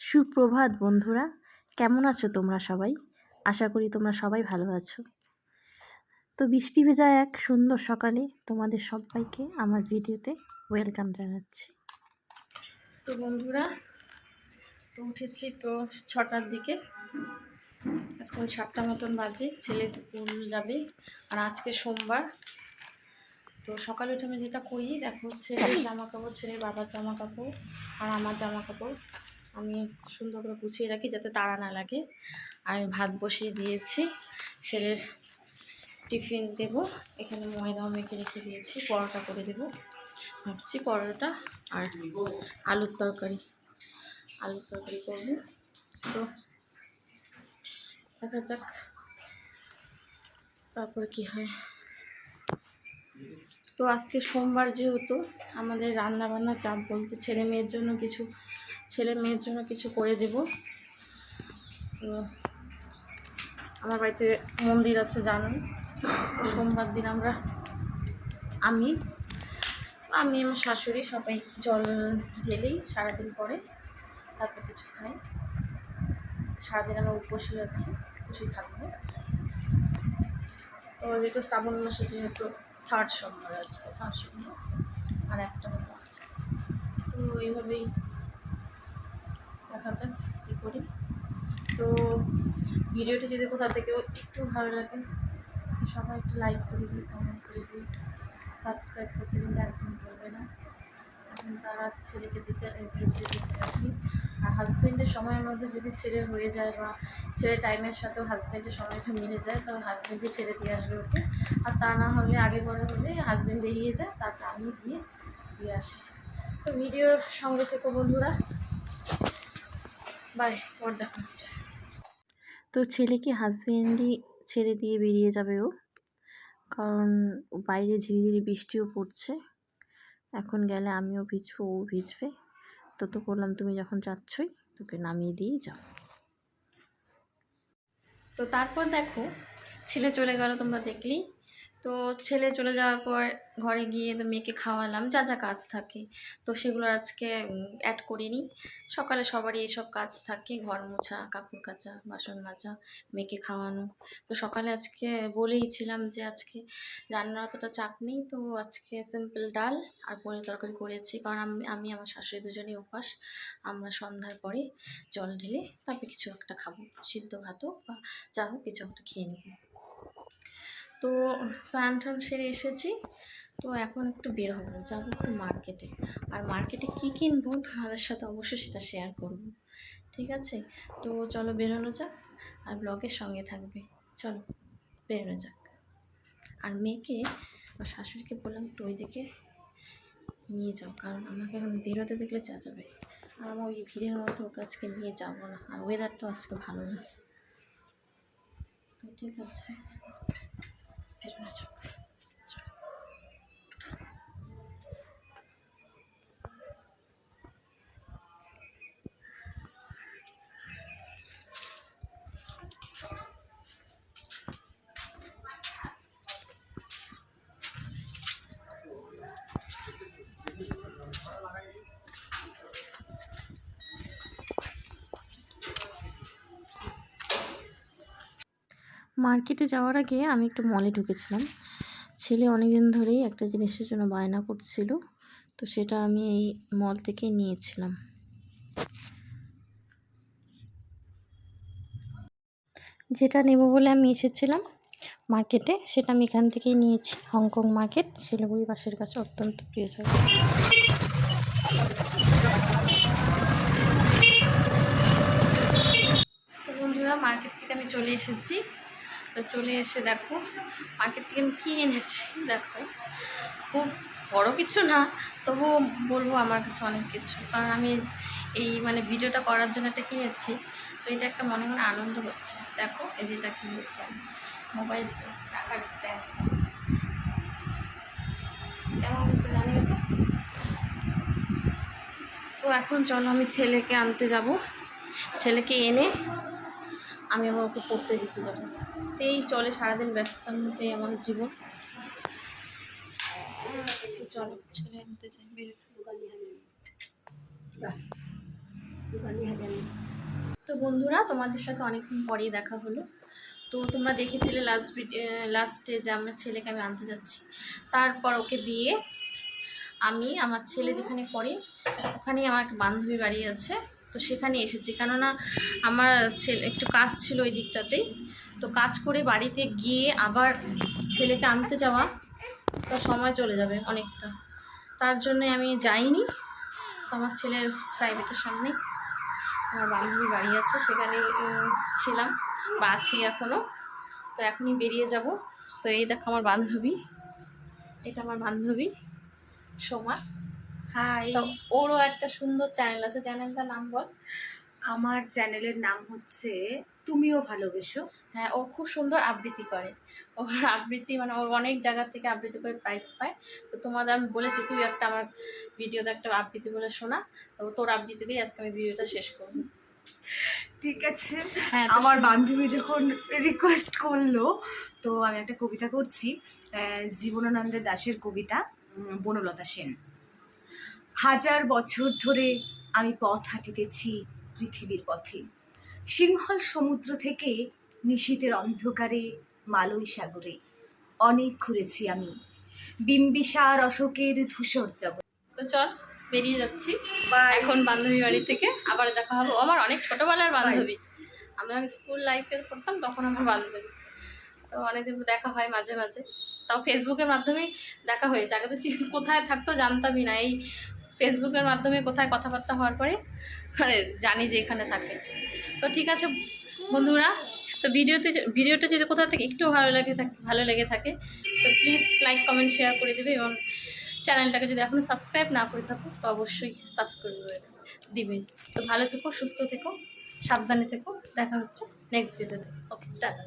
সুপ্রভাত বন্ধুরা, কেমন আছো তোমরা সবাই? আশা করি তোমরা সবাই ভালো আছো। তো বৃষ্টি ভেজা এক সুন্দর সকালে তোমাদের সবাইকে আমার ভিডিওতে ওয়েলকাম জানাচ্ছি। তো বন্ধুরা, তো উঠেছি তো ছটার দিকে। এখন সাতটা মতন বাজে, ছেলে স্কুল যাবে। আর আজকে সোমবার। তো সকালে উঠে আমি যেটা করি, দেখো ছেলের জামা কাপড় ছেলের বাবার জামা কাপড় আর আমার জামা কাপড় আমি সুন্দর করে গুছিয়ে রাখি যাতে তাড়া না লাগে। আমি ভাত বসিয়ে দিয়েছি। ছেলের টিফিন দেব। এখানে ময়দাও মেখে রেখে দিয়েছি। পরোটা করে দেব। ভাবছি পরোটা আর আলুর তরকারি। আলুর তরকারি করব। তো দেখা যাক তারপর কী হয়। তো আজকে সোমবার যেহেতু আমাদের রান্না বান্না চাপ বলতে ছেলে মেয়ের জন্য কিছু ছেলে মেয়ের জন্য কিছু করে দেব। আমার বাড়িতে মন্দির আছে জানেন। সোমবার দিন আমরা, আমি আমি আমার শাশুড়ি সবাই জল ঢেলেই সারাদিন পরে তারপর কিছু খাই। সারাদিন আমরা উপসী আছি, উপসী থাকব। তো যেহেতু শ্রাবণ মাসে যেহেতু থার্ড সোমবার আজকে থার্ড সোমবার, আর একটা মতো আছে। তো এইভাবেই দেখা যাক কী করি। তো ভিডিওটি যদি কোথাও থেকে একটু ভালো লাগে, তো সবাই একটু লাইক করে দিই কমেন্ট করে দিই সাবস্ক্রাইব করতে কিন্তু একদম করবে না। এখন তারা আছে ছেলেকে দিতে ভিডিওটি দেখতে রাখি আর হাজব্যান্ডের সময়ের মধ্যে যদি ছেলে হয়ে যায় বা ছেলে টাইমের সাথেও হাজব্যান্ডের সময়টা মিলে যায় তবে হাজব্যান্ডকে ছেড়ে দিয়ে আসবে ওকে। আর তা না হলে আগে পরে হলে হাজব্যান্ড বেরিয়ে যায়, তারপর আমি গিয়ে দিয়ে আসি। তো ভিডিওর সঙ্গে থেকে বন্ধুরা। বাই পর দেখা হচ্ছে। তো ছেলেকে হাজব্যান্ডই ছেড়ে দিয়ে বেরিয়ে যাবে ও। কারণ বাইরে ঝিরিঝিরি বৃষ্টিও পড়ছে। এখন গেলে আমিও ভিজবো ও ভিজবে। তো তো বললাম তুমি যখন যাচ্ছই তোকে নামিয়ে দিয়েই যাও তো তারপর দেখো ছেলে চলে গেল তোমরা দেখলেই। তো ছেলে চলে যাওয়ার পর ঘরে গিয়ে তো মেয়েকে খাওয়ালাম, যা যা কাজ থাকে। তো সেগুলো আজকে অ্যাড করিনি। সকালে সবারই এইসব কাজ থাকে, ঘর মোছা, কাপড় কাচা, বাসন মাজা, মেয়েকে খাওয়ানো। তো সকালে আজকে বলেইছিলাম যে আজকে রান্নার অতটা চাপ নেই, তো আজকে সিম্পল ডাল আর পনির তরকারি করেছি। কারণ আমি আমি আমার শাশুড়ি দুজনেই উপাস। আমরা সন্ধ্যার পরে জল ঢেলে তারপরে কিছু একটা খাব, সিদ্ধ ভাত বা যা হোক কিছু একটা খেয়ে নেব। তো স্নান টান সেরে এসেছি। তো এখন একটু বের হব। যাব একটু মার্কেটে আর মার্কেটে কী কিনবো? তোমাদের সাথে অবশ্যই সেটা শেয়ার করব। ঠিক আছে? তো চলো বেরোনো যাক। আর ব্লগের সঙ্গে থাকবে। চলো, বেরোনো যাক। আর মেয়েকে, আমার শাশুড়িকে বললাম একটু ওই দিকে নিয়ে যাও। কারণ আমাকে এখন বেরোতে দেখলে চেঁচাবে। আর আমার ওই ভিড়ের মধ্যে ওকে আজকে নিয়ে যাব না। আর ওয়েদারটা আজকে ভালো না। তো ঠিক আছে। বেরোনো যাক মার্কেটে যাওয়ার আগে আমি একটু মলে ঢুকেছিলাম। ছেলে অনেক দিন ধরেই একটা জিনিসের জন্য বায়না করছিল, তো সেটা আমি এই মল থেকে নিয়েছিলাম। যেটা নেব বলে আমি এসেছিলাম মার্কেটে, সেটা আমি এখান থেকেই নিয়েছি। হংকং মার্কেট, শিলিগুড়ি বাসের কাছে অত্যন্ত প্রিয় জায়গা। মার্কেট থেকে আমি চলে এসেছি। তো চলে এসে দেখো মার্কেট থেকে আমি কী এনেছি, দেখো। খুব বড় কিছু না, তবুও বলব আমার কাছে অনেক কিছু। কারণ আমি এই মানে ভিডিওটা করার জন্য এটা কিনেছি, তো এটা একটা মনে মনে আনন্দ হচ্ছে। দেখো, এই যেটা কিনেছি আমি, মোবাইল রাখার স্ট্যান্ড কেমন হচ্ছে জানি তো এখন চলো আমি ছেলেকে আনতে যাব। ছেলেকে এনে আমি আমার ওকে পড়তে দিতে যাব। এই চলে, সারাদিন ব্যস্ততার মধ্যেই আমার জীবন। চলো, ছেলে আনতে বেরো তো বন্ধুরা, তোমাদের সাথে অনেকক্ষণ পরেই দেখা হলো। তো তোমরা দেখেছিলে লাস্ট লাস্টে যে আমার ছেলেকে আমি আনতে যাচ্ছি। তারপর ওকে দিয়ে আমি, আমার ছেলে যেখানে পড়ে, ওখানেই আমার এক বান্ধবী বাড়ি আছে। তো সেখানে এসেছি। কেননা আমার ছেলে, একটু কাজ ছিল ওই দিকটাতেই। তো কাজ করে বাড়িতে গিয়ে আবার ছেলেকে আনতে যাওয়া, তো সময় চলে যাবে অনেকটা। তার জন্য আমি যাইনি। তো আমার ছেলের প্রাইভেটের সামনে আমার বান্ধবী বাড়ি আছে, সেখানে ছিলাম, বা আছি এখনও তো এখনই বেরিয়ে যাব। তো এই দেখো আমার বান্ধবী। এটা আমার বান্ধবী, সোমা। হাই তো ওরও একটা সুন্দর চ্যানেল আছে চ্যানেলটার নাম বল? আমার চ্যানেলের নাম হচ্ছে তুমিও ভালোবেসো। হ্যাঁ ও খুব সুন্দর আবৃত্তি করে। ওর আবৃত্তি মানে ওর অনেক জায়গা থেকে আবৃত্তি করে প্রাইজ পায়। তো তোমাদের আমি বলেছি তুই একটা আমার ভিডিওতে একটা আবৃত্তি বলে শোনা। তো তোর আবৃত্তি দিয়ে আজকে আমি ভিডিওটা শেষ করব। ঠিক আছে। হ্যাঁ আমার বান্ধবী যখন রিকোয়েস্ট করল তো আমি একটা কবিতা করছি জীবনানন্দ দাশের কবিতা বনলতা সেন। হাজার বছর ধরে আমি পথ হাঁটিতেছি পৃথিবীর পথে। সিংহল সমুদ্র থেকে নিশীতের অন্ধকারে মালয় সাগরে অনেক ঘুরেছি আমি। বিম্বিসার অশোকের ধূসর জগৎ। তো চল বেরিয়ে যাচ্ছি। এখন বান্ধবী বাড়ি থেকে আবার দেখা হবে। আমার অনেক ছোটোবেলার বান্ধবী। আমরা আমি স্কুল লাইফে পড়তাম তখন আমার বান্ধবী। তো অনেকদিন দেখা হয় মাঝে মাঝে। তাও ফেসবুকের মাধ্যমেই দেখা হয়েছে। আগে তো কোথায় থাকতো জানতামই না। এই ফেসবুকের মাধ্যমে কোথায় কথাবার্তা হওয়ার পরে মানে জানি যে এখানে থাকে। তো ঠিক আছে বন্ধুরা, তো ভিডিওতে ভিডিওটা যদি কোথা থেকে একটু ভালো লাগে থাকে ভালো লেগে থাকে, তো প্লিজ লাইক কমেন্ট শেয়ার করে দেবে এবং চ্যানেলটাকে যদি এখনও সাবস্ক্রাইব না করে থাকো, তো অবশ্যই সাবস্ক্রাইব করে দিবে। তো ভালো থেকো, সুস্থ থেকো, সাবধানে থেকো। দেখা হচ্ছে নেক্সট ভিডিওতে ওকে টাটা।